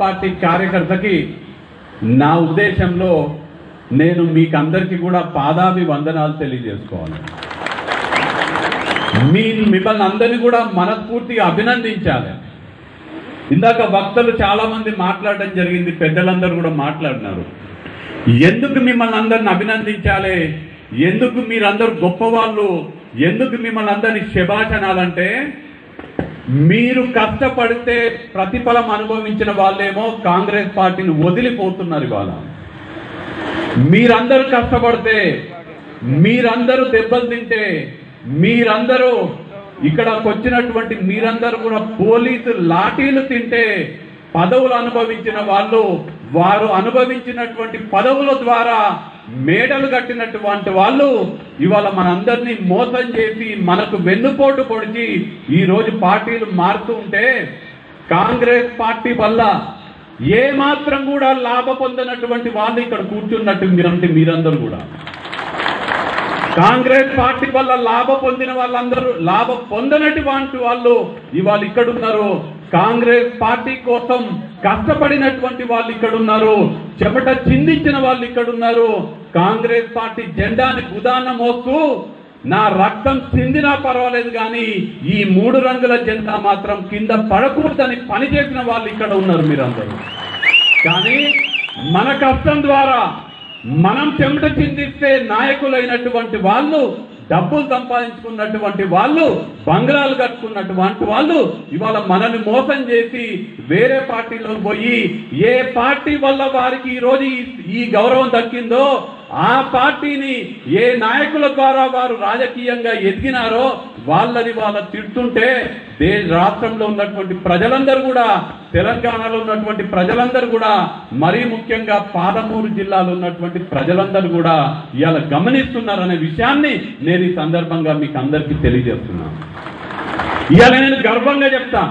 Party కార్యకర్తకి నా ఉద్దేశంలో నేను మీకందరికీ కూడా పాదాభి వందనాలు తెలియజేసుకోవాలి. మీ మిమ్మల్ని అందరినీ కూడా మనస్ఫూర్తిగా అభినందించాలి. ఇందాక వక్తలు చాలామంది మాట్లాడడం జరిగింది పెద్దలందరూ కూడా మాట్లాడినారు. ఎందుకు మిమ్మల్ని అందరిని అభినందించాలి? ఎందుకు మీరందరూ గొప్పవాళ్ళు? ఎందుకు మిమ్మల్ని అందరినీ శభాషణాలంటే మీరు కష్టపడితే ప్రతిఫలం అనుభవించిన వాళ్ళేమో కాంగ్రెస్ పార్టీని వదిలిపోతున్నారు ఇవాళ. మీరందరూ కష్టపడితే మీరందరూ దెబ్బలు తింటే మీరందరూ ఇక్కడకు వచ్చినటువంటి మీరందరూ కూడా పోలీసు లాఠీలు తింటే పదవులు అనుభవించిన వాళ్ళు వారు అనుభవించినటువంటి పదవుల ద్వారా మేడలు కట్టినటువంటి వాళ్ళు ఇవాళ మనందరినీ మోసం చేసి మనకు వెన్నుపోటు పొడిచి ఈరోజు పార్టీలు మారుతూ ఉంటే కాంగ్రెస్ పార్టీ వల్ల ఏ మాత్రం కూడా లాభ పొందినటువంటి వాళ్ళు ఇక్కడ కూర్చున్నట్టు మీరంటే మీరందరూ కూడా. కాంగ్రెస్ పార్టీ వల్ల లాభ పొందిన వాళ్ళందరూ లాభ పొందనటువంటి వాళ్ళు ఇవాళ ఇక్కడ ఉన్నారు కాంగ్రెస్ పార్టీ కోసం కష్టపడినటువంటి వాళ్ళు ఇక్కడ ఉన్నారు చెమట చిందించిన వాళ్ళు ఇక్కడ ఉన్నారు కాంగ్రెస్ పార్టీ జెండాని ఉదాహరణ మోస్తూ నా రక్తం చిందినా పర్వాలేదు కానీ ఈ మూడు రంగుల జెండా మాత్రం కింద పడకూడదని పనిచేసిన వాళ్ళు ఇక్కడ ఉన్నారు మీరందరూ. కానీ మన కష్టం ద్వారా మనం చెమట చిందిస్తే నాయకులైనటువంటి వాళ్ళు డబ్బులు సంపాదించుకున్నటువంటి వాళ్ళు బంగ్లాలు కట్టుకున్నటువంటి వాళ్ళు ఇవాళ మనల్ని మోసం చేసి వేరే పార్టీలో పోయి ఏ పార్టీ వల్ల వారికి ఈరోజు ఈ గౌరవం దక్కిందో ఆ పార్టీని ఏ నాయకుల ద్వారా వారు రాజకీయంగా ఎదిగినారో వాళ్ళని వాళ్ళ తిడుతుంటే దే రాష్ట్రంలో ఉన్నటువంటి ప్రజలందరూ కూడా తెలంగాణలో ఉన్నటువంటి ప్రజలందరూ కూడా మరీ ముఖ్యంగా పాలమూరు జిల్లాలో ఉన్నటువంటి ప్రజలందరూ కూడా ఇవాళ గమనిస్తున్నారనే విషయాన్ని నేను ఈ సందర్భంగా మీకు అందరికీ తెలియజేస్తున్నాను. ఇవాళ నేను గర్వంగా చెప్తా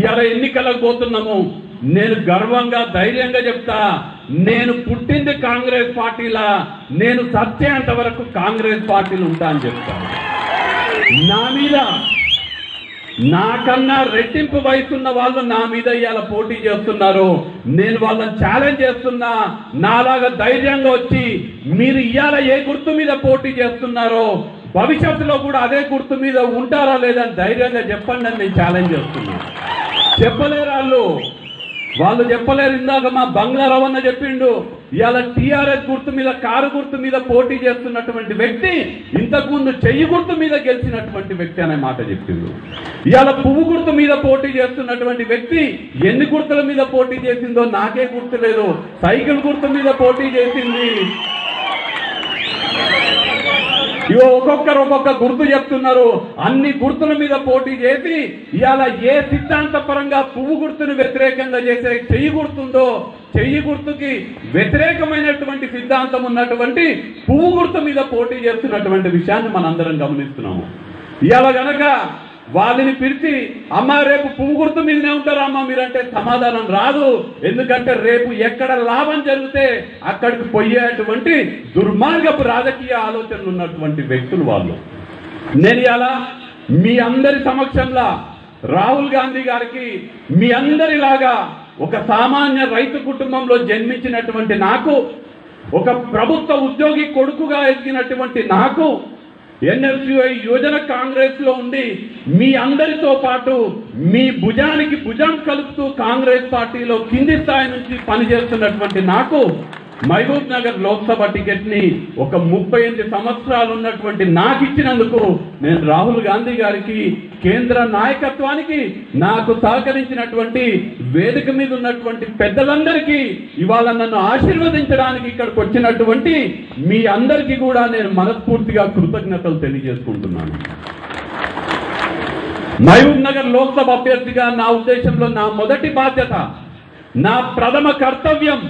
ఇవాళ ఎన్నికలకు పోతున్నాము. నేను గర్వంగా ధైర్యంగా చెప్తా నేను పుట్టింది కాంగ్రెస్ పార్టీలా నేను సత్యంత వరకు కాంగ్రెస్ పార్టీలు ఉంటా అని చెప్తాను నా మీద నాకన్నా రెట్టింపు వయసున్న వాళ్ళు నా మీద ఇవాళ పోటీ చేస్తున్నారు. నేను వాళ్ళని ఛాలెంజ్ చేస్తున్నా నాలాగా ధైర్యంగా వచ్చి మీరు ఇవాళ ఏ గుర్తు మీద పోటీ చేస్తున్నారో భవిష్యత్తులో కూడా అదే గుర్తు మీద ఉంటారా లేదని ధైర్యంగా చెప్పండి అని నేను ఛాలెంజ్ చేస్తున్నాను చెప్పలేరు వాళ్ళు? వాళ్ళు చెప్పలేరు ఇందాక మా బంగారావు అన్న చెప్పిండు. ఇవాళ టిఆర్ఎస్ గుర్తు మీద కారు గుర్తు మీద పోటీ చేస్తున్నటువంటి వ్యక్తి ఇంతకుముందు చెయ్యి గుర్తు మీద గెలిచినటువంటి వ్యక్తి అనే మాట చెప్పిండు. ఇవాళ పువ్వు గుర్తు మీద పోటీ చేస్తున్నటువంటి వ్యక్తి ఎన్ని గుర్తుల మీద పోటీ చేసిందో నాకే గుర్తులేదు. సైకిల్ గుర్తు మీద పోటీ చేసింది. ఇగో ఒక్కొక్కరు ఒక్కొక్క గుర్తు చెప్తున్నారు. అన్ని గుర్తుల మీద పోటీ చేసి ఇవాళ ఏ సిద్ధాంత పరంగా పువ్వు గుర్తును వ్యతిరేకంగా చేసే చెయ్యి గుర్తుందో చెయ్యి గుర్తుకి వ్యతిరేకమైనటువంటి సిద్ధాంతం ఉన్నటువంటి పువ్వు గుర్తు మీద పోటీ చేస్తున్నటువంటి విషయాన్ని మనందరం గమనిస్తున్నాము. ఇవాళ గనక వాళ్ళని పిలిచి అమ్మ రేపు పువ్వు గుర్తు మీదనే ఉంటారా అమ్మ? మీరంటే సమాధానం రాదు. ఎందుకంటే రేపు ఎక్కడ లాభం జరిగితే అక్కడికి పోయేటువంటి దుర్మార్గపు రాజకీయ ఆలోచనలు ఉన్నటువంటి వ్యక్తులు వాళ్ళు. నేను అలా మీ అందరి సమక్షంలో రాహుల్ గాంధీ గారికి మీ అందరిలాగా ఒక సామాన్య రైతు కుటుంబంలో జన్మించినటువంటి నాకు ఒక ప్రభుత్వ ఉద్యోగి కొడుకుగా ఎదిగినటువంటి నాకు ఎన్ఎస్యుఐ యువజన కాంగ్రెస్లో ఉండి మీ అందరితో పాటు మీ భుజానికి భుజం కలుపుతూ కాంగ్రెస్ పార్టీలో కింది స్థాయి నుంచి పనిచేస్తున్నటువంటి నాకు మహబూబ్ నగర్ లోక్సభ టికెట్ని ఒక ముప్పై ఎనిమిది సంవత్సరాలు ఉన్నటువంటి నాకు ఇచ్చినందుకు నేను రాహుల్ గాంధీ గారికి కేంద్ర నాయకత్వానికి నాకు సహకరించినటువంటి వేదిక మీద ఉన్నటువంటి పెద్దలందరికీ ఇవాళ నన్ను ఆశీర్వదించడానికి ఇక్కడికి వచ్చినటువంటి మీ అందరికీ కూడా నేను మనస్ఫూర్తిగా కృతజ్ఞతలు తెలియజేసుకుంటున్నాను. మహబూబ్ నగర్ లోక్సభ అభ్యర్థిగా నా ఉద్దేశంలో నా మొదటి బాధ్యత నా ప్రథమ కర్తవ్యం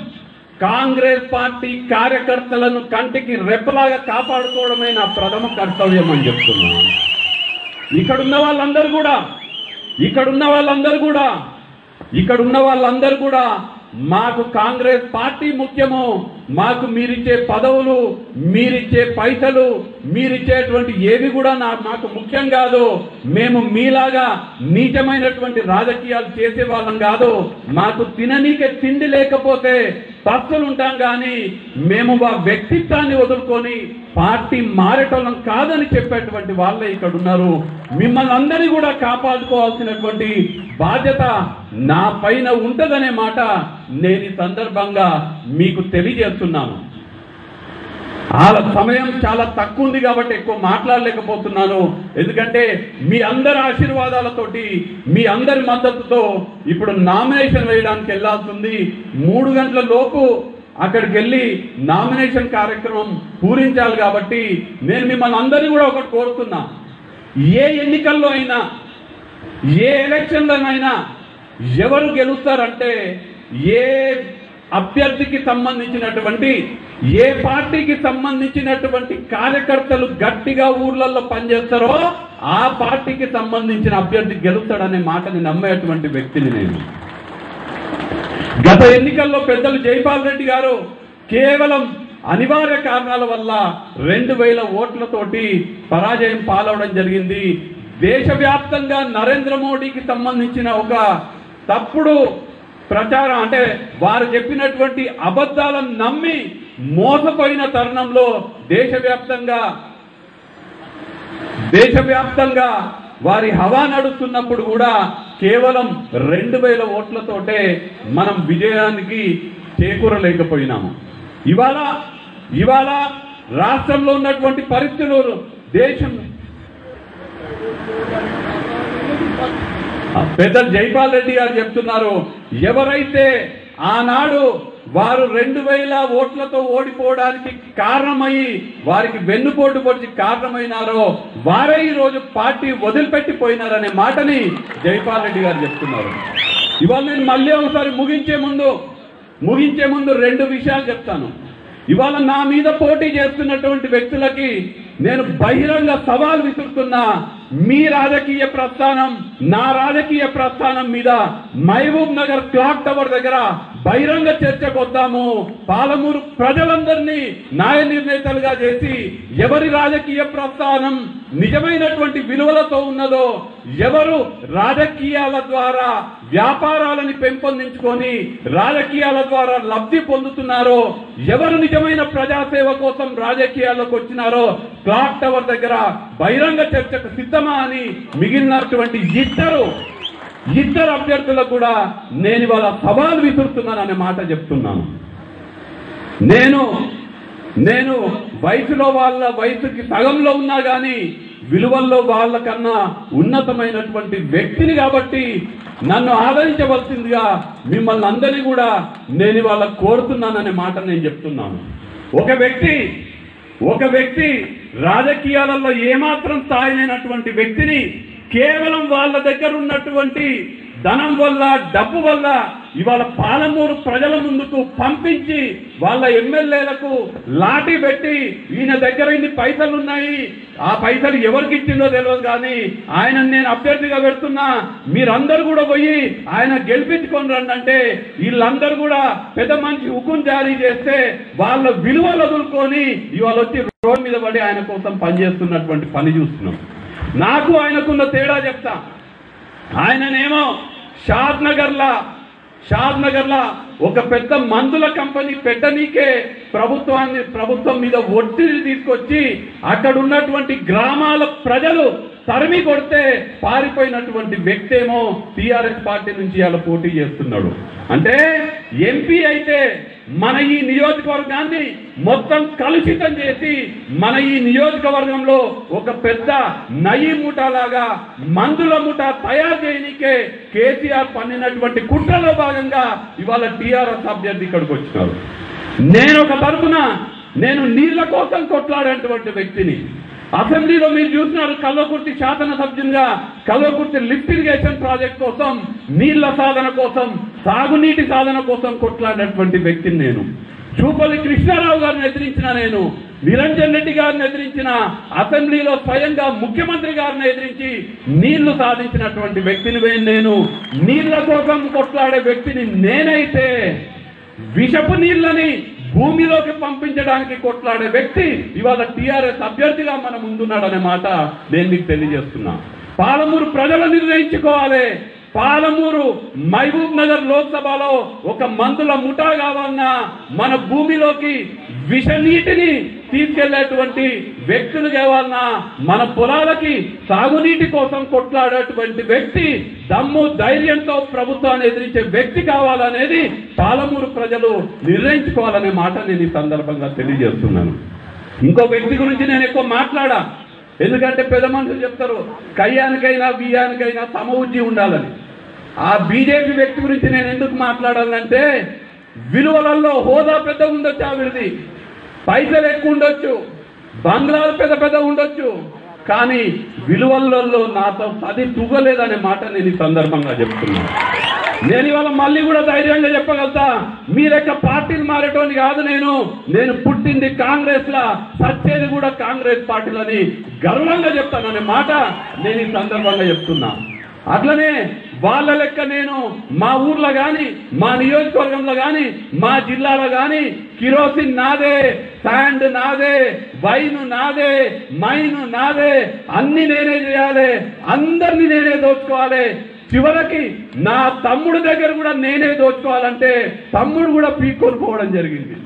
కాంగ్రెస్ పార్టీ కార్యకర్తలను కంటికి రెప్పలాగా కాపాడుకోవడమే నా ప్రథమ కర్తవ్యం అని చెప్తున్నాను ఇక్కడున్న వాళ్ళందరూ కూడా ఇక్కడున్న వాళ్ళందరూ కూడా ఇక్కడున్న వాళ్ళందరూ కూడా మాకు కాంగ్రెస్ పార్టీ ముఖ్యము. మాకు మీరిచ్చే పదవులు మీరిచ్చే పైసలు మీరిచ్చేటువంటి ఏవి కూడా నా మాకు ముఖ్యం కాదు. మేము మీలాగా నీచమైనటువంటి రాజకీయాలు చేసే వాళ్ళం కాదు. మాకు తిననీకే తిండి లేకపోతే పస్తులు ఉంటాం కానీ మేము మా వ్యక్తిత్వాన్ని వదులుకొని పార్టీ మారేటోళ్ళం కాదని చెప్పేటువంటి వాళ్ళే ఇక్కడ ఉన్నారు మిమ్మల్ని అందరినీ కూడా కాపాడుకోవాల్సినటువంటి బాధ్యత నా పైన ఉంటుందనే మాట నేను ఈ సందర్భంగా మీకు తెలియజేస్తున్నాను. వాళ్ళ సమయం చాలా తక్కువ ఉంది కాబట్టి ఎక్కువ మాట్లాడలేకపోతున్నాను. ఎందుకంటే మీ అందరి ఆశీర్వాదాలతోటి మీ అందరి మద్దతుతో ఇప్పుడు నామినేషన్ వేయడానికి వెళ్ళాల్సింది. మూడు గంటల లోపు అక్కడికి వెళ్ళి నామినేషన్ కార్యక్రమం పూరించాలి కాబట్టి నేను మిమ్మల్ని అందరినీ కూడా ఒకటి కోరుతున్నా. ఏ ఎన్నికల్లో అయినా ఏ ఎలక్షన్లనైనా ఎవరు గెలుస్తారంటే ఏ అభ్యర్థికి సంబంధించినటువంటి ఏ పార్టీకి సంబంధించినటువంటి కార్యకర్తలు గట్టిగా ఊర్లలో పనిచేస్తారో ఆ పార్టీకి సంబంధించిన అభ్యర్థి గెలుస్తాడనే మాటని నమ్మేటువంటి వ్యక్తిని నేను. గత ఎన్నికల్లో పెద్దలు జైపాల్ రెడ్డి గారు కేవలం అనివార్య కారణాల వల్ల రెండు వేల ఓట్లతోటి పరాజయం పాలవడం జరిగింది. దేశవ్యాప్తంగా నరేంద్ర మోడీకి సంబంధించిన ఒక తప్పుడు ప్రచారం అంటే వారు చెప్పినటువంటి అబద్ధాలను నమ్మి మోసపోయిన తరుణంలో దేశవ్యాప్తంగా దేశవ్యాప్తంగా వారి హవా నడుస్తున్నప్పుడు కూడా కేవలం రెండు వేల ఓట్లతోటే మనం విజయానికి చేకూరలేకపోయినాము. ఇవాళ ఇవాళ రాష్ట్రంలో ఉన్నటువంటి పరిస్థితులు దేశం పెద్దలు జైపాల్ రెడ్డి గారు చెప్తున్నారు ఎవరైతే ఆనాడు వారు రెండు వేల ఓట్లతో ఓడిపోవడానికి కారణమై వారికి వెన్నుపోటు పొడిచి కారణమైనారో వారే ఈరోజు పార్టీ వదిలిపెట్టిపోయినారనే మాటని జైపాల్ రెడ్డి గారు చెప్తున్నారు. ఇవాళ నేను మళ్ళీ ఒకసారి ముగించే ముందు ముగించే ముందు రెండు విషయాలు చెప్తాను. ఇవాళ నా మీద పోటీ చేస్తున్నటువంటి వ్యక్తులకి నేను బహిరంగ సవాల్ విసురుతున్నా మీ రాజకీయ ప్రస్థానం నా రాజకీయ ప్రస్థానం మీద మహబూబ్ నగర్ క్లాక్ టవర్ దగ్గర బహిరంగ చర్చకు వద్దాము పాలమూరు ప్రజలందరినీ న్యాయ నిర్ణేతలుగా చేసి ఎవరి రాజకీయ ప్రస్థానం నిజమైనటువంటి విలువలతో ఉన్నదో ఎవరు రాజకీయాల ద్వారా వ్యాపారాలని పెంపొందించుకొని రాజకీయాల ద్వారా లబ్ధి పొందుతున్నారో ఎవరు నిజమైన ప్రజాసేవ కోసం రాజకీయాల్లోకి వచ్చినారో క్లాక్ టవర్ దగ్గర బహిరంగ చర్చకు సిద్ధమా అని మిగిలినటువంటి ఇద్దరు ఇద్దరు అభ్యర్థులకు కూడా నేను ఇవాళ సవాల్ విసురుతున్నాను అనే మాట చెప్తున్నాను. నేను నేను వయసులో వాళ్ళ వయసుకి సగంలో ఉన్నా కానీ విలువల్లో వాళ్ళకన్నా ఉన్నతమైనటువంటి వ్యక్తిని కాబట్టి నన్ను ఆదరించవలసిందిగా మిమ్మల్ని అందరినీ కూడా నేను ఇవాళ కోరుతున్నాననే మాట నేను చెప్తున్నాను. ఒక వ్యక్తి ఒక వ్యక్తి రాజకీయాలలో ఏమాత్రం స్థాయినటువంటి వ్యక్తిని కేవలం వాళ్ళ దగ్గర ఉన్నటువంటి ధనం వల్ల డబ్బు వల్ల ఇవాళ పాలమూరు ప్రజల ముందుకు పంపించి వాళ్ళ ఎమ్మెల్యేలకు లాఠీ పెట్టి ఈయన దగ్గర ఇన్ని పైసలు ఉన్నాయి ఆ పైసలు ఎవరికి ఇచ్చిందో తెలియదు కానీ ఆయన నేను అభ్యర్థిగా పెడుతున్నా. మీరందరూ కూడా పోయి ఆయన గెలిపించుకొని రండి అంటే వీళ్ళందరూ కూడా పెద్ద మంచి హుకుం జారీ చేస్తే వాళ్ళ విలువలు వదులుకొని ఇవాళ వచ్చి రోడ్ మీద పడి ఆయన కోసం పనిచేస్తున్నటువంటి పని చూస్తున్నాం. నాకు ఆయనకున్న తేడా చెప్తా. ఆయననేమో షాద్ నగర్లా షాద్ నగర్లా ఒక పెద్ద మందుల కంపెనీ పెట్టనీకే ప్రభుత్వాన్ని ప్రభుత్వం మీద ఒత్తిడి తీసుకొచ్చి అక్కడ ఉన్నటువంటి గ్రామాల ప్రజలు తరిమి కొడితే పారిపోయినటువంటి వ్యక్తి ఏమో టీఆర్ఎస్ పార్టీ నుంచి అలా పోటీ చేస్తున్నాడు. అంటే ఎంపీ అయితే మన ఈ నియోజకవర్గాన్ని మొత్తం కలుషితం చేసి మన ఈ నియోజకవర్గంలో ఒక పెద్ద నయి ముఠాలాగా మందుల ముఠా తయారు చేయనికే కేసీఆర్ పన్నినటువంటి కుట్రలో భాగంగా ఇవాళ టీఆర్ఎస్ అభ్యర్థి ఇక్కడికి వచ్చినారు. నేను ఒక తరపున నేను నీళ్ళ కోసం కొట్లాడేటువంటి వ్యక్తిని. అసెంబ్లీలో మీరు చూసినారు కల్వకుర్తి శాసన సభ్యునిగా కల్వకుర్తి లిఫ్ట్ ఇరిగేషన్ ప్రాజెక్ట్ కోసం నీళ్ళ సాధన కోసం సాగునీటి సాధన కోసం కొట్లాడినటువంటి వ్యక్తిని నేను. చూపల్లి కృష్ణారావు గారిని ఎదిరించిన నేను నిరంజన్ రెడ్డి గారిని ఎదిరించిన అసెంబ్లీలో స్వయంగా ముఖ్యమంత్రి గారిని ఎదిరించి నీళ్ళు సాధించినటువంటి వ్యక్తిని నేను. నీళ్ళ కోసం కొట్లాడే వ్యక్తిని నేనైతే విషపు నీళ్ళని భూమిలోకి పంపించడానికి కొట్లాడే వ్యక్తి ఇవాళ టీఆర్ఎస్ అభ్యర్థిగా మన ముందున్నాడనే మాట నేను మీకు తెలియజేస్తున్నా. పాలమూరు ప్రజలు నిర్ణయించుకోవాలి. పాలమూరు మహబూబ్ నగర్ లోక్సభలో ఒక మందుల ముఠా కావాలన్నా మన భూమిలోకి విష నీటిని తీసుకెళ్ళేటువంటి వ్యక్తులు కావాలన్నా మన పొలాలకి సాగునీటి కోసం కొట్లాడేటువంటి వ్యక్తి దమ్ము ధైర్యంతో ప్రభుత్వాన్ని ఎదిరించే వ్యక్తి కావాలనేది పాలమూరు ప్రజలు నిర్ణయించుకోవాలనే మాట నేను ఈ సందర్భంగా తెలియజేస్తున్నాను. ఇంకో వ్యక్తి గురించి నేను ఎక్కువ మాట్లాడా? ఎందుకంటే పెద్ద మనుషులు చెప్తారు కయ్యానికైనా బియ్యానికైనా సమవుజ్జి ఉండాలని. ఆ బీజేపీ వ్యక్తి గురించి నేను ఎందుకు మాట్లాడాలంటే విలువలలో హోదా పెద్ద ఉండొచ్చు ఆవిడది పైసలు ఎక్కువ ఉండొచ్చు. బంగ్లాలు పెద్ద పెద్ద ఉండొచ్చు. కానీ విలువలలో నాతో అది తుగలేదనే మాట నేను ఈ సందర్భంగా చెప్తున్నాను నేను ఇవాళ మళ్ళీ కూడా ధైర్యంగా చెప్పగలుగుతా. మీరెక్క పార్టీలు మారేటోని కాదు నేను. నేను పుట్టింది కాంగ్రెస్ లా సచ్చేది కూడా కాంగ్రెస్ పార్టీలని గర్వంగా చెప్తాననే మాట నేను ఈ సందర్భంగా చెప్తున్నా. అట్లనే వాళ్ళ లెక్క నేను మా ఊర్లో గాని మా నియోజకవర్గంలో గాని మా జిల్లాలో గాని కిరోసిన్ నాదే శాండ్ నాదే వైన్ నాదే మైన్ నాదే అన్ని నేనే చేయాలి అందరిని నేనే దోచుకోవాలి. చివరికి నా తమ్ముడు దగ్గర కూడా నేనే దోచుకోవాలంటే తమ్ముడు కూడా పీక్కొని పోవడం జరిగింది.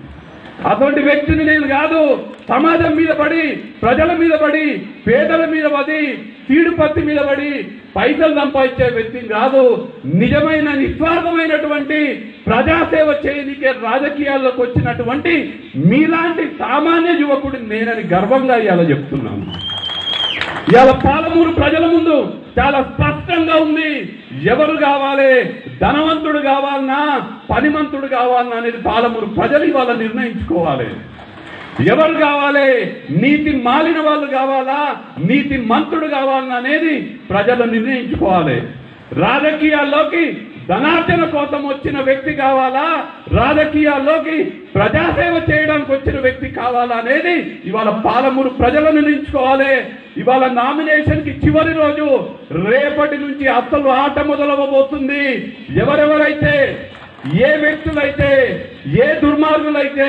అటువంటి వ్యక్తిని నేను కాదు. సమాజం మీద పడి ప్రజల మీద పడి పేదల మీద పడి పత్తి మీద పడి పైసలు సంపాదించే వ్యక్తిని కాదు. నిజమైన నిస్వార్థమైనటువంటి ప్రజాసేవ చేయనికే రాజకీయాల్లోకి వచ్చినటువంటి మీలాంటి సామాన్య యువకుడిని నేనని గర్వంగా ఇవాళ చెప్తున్నాను. ఇవాళ పాలమూరు ప్రజల ముందు చాలా స్పష్టంగా ఉంది. ఎవరు కావాలి? ధనవంతుడు కావాలన్నా పనిమంతుడు కావాలన్నా అనేది పాలమూరు ప్రజలు ఇవాళ నిర్ణయించుకోవాలి. ఎవరు కావాలి? నీతి మాలిన వాళ్ళు కావాలా? నీతి మంతుడు కావాలన్నా అనేది ప్రజలు నిర్ణయించుకోవాలి. రాజకీయాల్లోకి ధనార్జన కోసం వచ్చిన వ్యక్తి కావాలా? రాజకీయాల్లోకి ప్రజాసేవ చేయడానికి వచ్చిన వ్యక్తి కావాలా అనేది ఇవాళ పాలమూరు ప్రజలను నిర్ణయించుకోవాలి ఇవాళ నామినేషన్కి చివరి రోజు రేపటి నుంచి అసలు ఆట మొదలవబోతుంది ఎవరెవరైతే ఏ వ్యక్తులైతే ఏ దుర్మార్గులైతే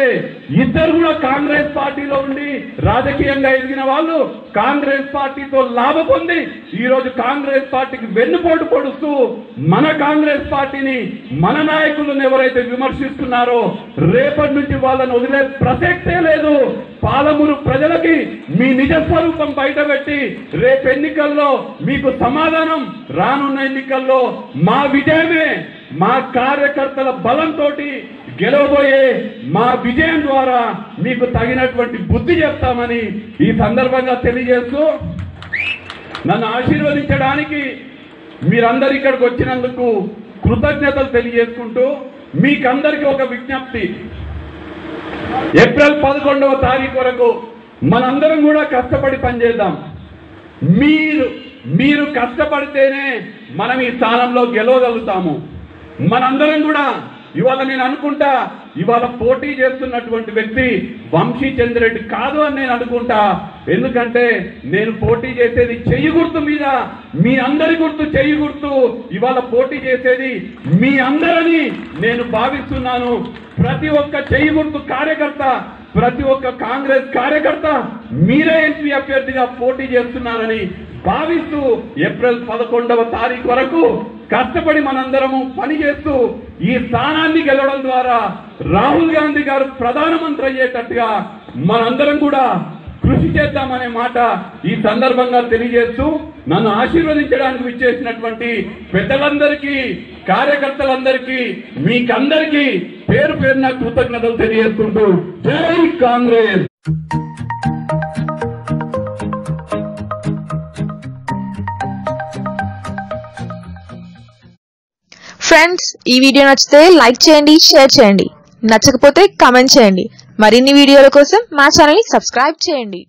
ఇద్దరు కూడా కాంగ్రెస్ పార్టీలో ఉండి రాజకీయంగా ఎదిగిన వాళ్ళు కాంగ్రెస్ పార్టీతో లాభ పొంది ఈరోజు కాంగ్రెస్ పార్టీకి వెన్నుపోటు పొడుస్తూ మన కాంగ్రెస్ పార్టీని మన నాయకులను ఎవరైతే విమర్శిస్తున్నారో రేపటి నుంచి వాళ్ళని వదిలే ప్రసక్తే లేదు. పాలమూరు ప్రజలకి మీ నిజ స్వరూపం బయటపెట్టి రేపు ఎన్నికల్లో మీకు సమాధానం రానున్న ఎన్నికల్లో మా విజయమే. మా కార్యకర్తల బలంతో గెలవబోయే మా విజయం ద్వారా మీకు తగినటువంటి బుద్ధి చెప్తామని ఈ సందర్భంగా తెలియజేస్తూ నన్ను ఆశీర్వదించడానికి మీరందరు ఇక్కడికి వచ్చినందుకు కృతజ్ఞతలు తెలియజేసుకుంటూ మీకందరికీ ఒక విజ్ఞప్తి. ఏప్రిల్ పదకొండవ తారీఖు వరకు మనందరం కూడా కష్టపడి పనిచేద్దాం. మీరు మీరు కష్టపడితేనే మనం ఈ స్థానంలో గెలవగలుగుతాము. మనందరం కూడా ఇవాళ నేను అనుకుంటా ఇవాళ పోటీ చేస్తున్నటువంటి వ్యక్తి వంశీ చంద్రెడ్డి కాదు అని నేను అనుకుంటా. ఎందుకంటే నేను పోటీ చేసేది చెయ్యి గుర్తు మీద మీ అందరి గుర్తు చెయ్యి గుర్తు. ఇవాళ పోటీ చేసేది మీ అందరని నేను భావిస్తున్నాను. ప్రతి ఒక్క చెయ్యి గుర్తు కార్యకర్త ప్రతి ఒక్క కాంగ్రెస్ కార్యకర్త మీరే ఎంపీ అభ్యర్థిగా పోటీ చేస్తున్నారని భావిస్తూ ఏప్రిల్ పదకొండవ తారీఖు వరకు కష్టపడి మనందరము పనిచేస్తూ ఈ స్థానాన్ని గెలవడం ద్వారా రాహుల్ గాంధీ గారు ప్రధానమంత్రి అయ్యేటట్టుగా మనందరం కూడా కృషి చేద్దామనే మాట ఈ సందర్భంగా తెలియజేస్తూ నన్ను ఆశీర్వదించడానికి విచ్చేసినటువంటి పెద్దలందరికీ కార్యకర్తలందరికీ మీకందరికీ పేరు పేరున కృతజ్ఞతలు తెలియజేస్తుంటూ జై కాంగ్రెస్. ఫ్రెండ్స్ ఈ వీడియో నచ్చితే లైక్ చేయండి షేర్ చేయండి. నచ్చకపోతే కామెంట్ చేయండి. మరిన్ని వీడియోల కోసం మా ఛానల్ని సబ్స్క్రైబ్ చేయండి.